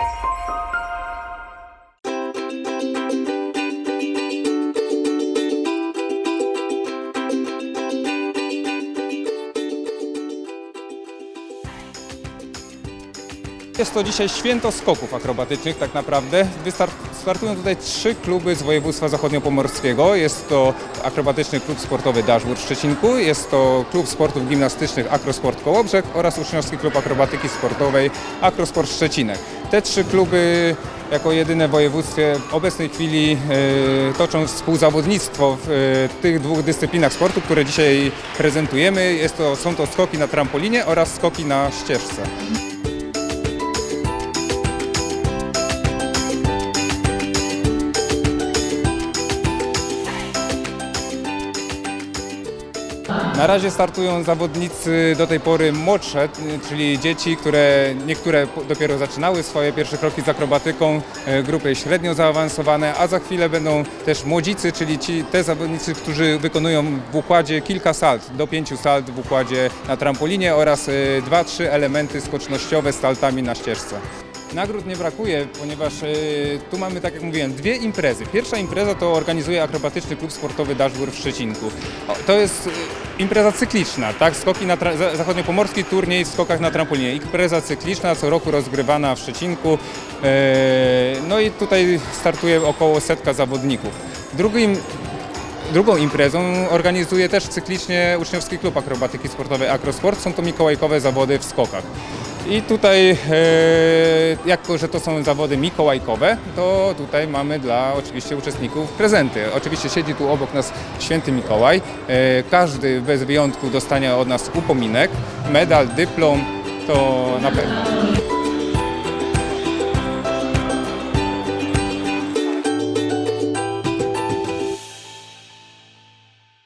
Música Jest to dzisiaj święto skoków akrobatycznych tak naprawdę. Startują tutaj trzy kluby z województwa zachodniopomorskiego. Jest to akrobatyczny klub sportowy Daszwór w Szczecinku, jest to klub sportów gimnastycznych Akrosport Kołobrzeg oraz uczniowski klub akrobatyki sportowej Akrosport Szczecinek. Te trzy kluby jako jedyne w województwie w obecnej chwili e, toczą współzawodnictwo w e, tych dwóch dyscyplinach sportu, które dzisiaj prezentujemy. Jest to, są to skoki na trampolinie oraz skoki na ścieżce. Na razie startują zawodnicy do tej pory młodsze, czyli dzieci, które niektóre dopiero zaczynały swoje pierwsze kroki z akrobatyką, e, grupy średnio zaawansowane, a za chwilę będą też młodzicy, czyli ci, te zawodnicy, którzy wykonują w układzie kilka salt, do pięciu salt w układzie na trampolinie oraz e, dwa, trzy elementy skocznościowe z saltami na ścieżce. Nagród nie brakuje, ponieważ e, tu mamy, tak jak mówiłem, dwie imprezy. Pierwsza impreza to organizuje akrobatyczny klub sportowy Daszwór w Szczecinku. To jest e, impreza cykliczna, tak? Skoki na zachodniopomorski turniej w skokach na trampolinie. Impreza cykliczna, co roku rozgrywana w Szczecinku. E, No i tutaj startuje około setka zawodników. Drugim Drugą imprezą organizuje też cyklicznie uczniowski klub akrobatyki sportowej Akrosport. Są to mikołajkowe zawody w skokach. I tutaj, e, jako że to są zawody mikołajkowe, to tutaj mamy dla oczywiście uczestników prezenty. Oczywiście siedzi tu obok nas święty Mikołaj. E, każdy bez wyjątku dostanie od nas upominek, medal, dyplom, to na pewno.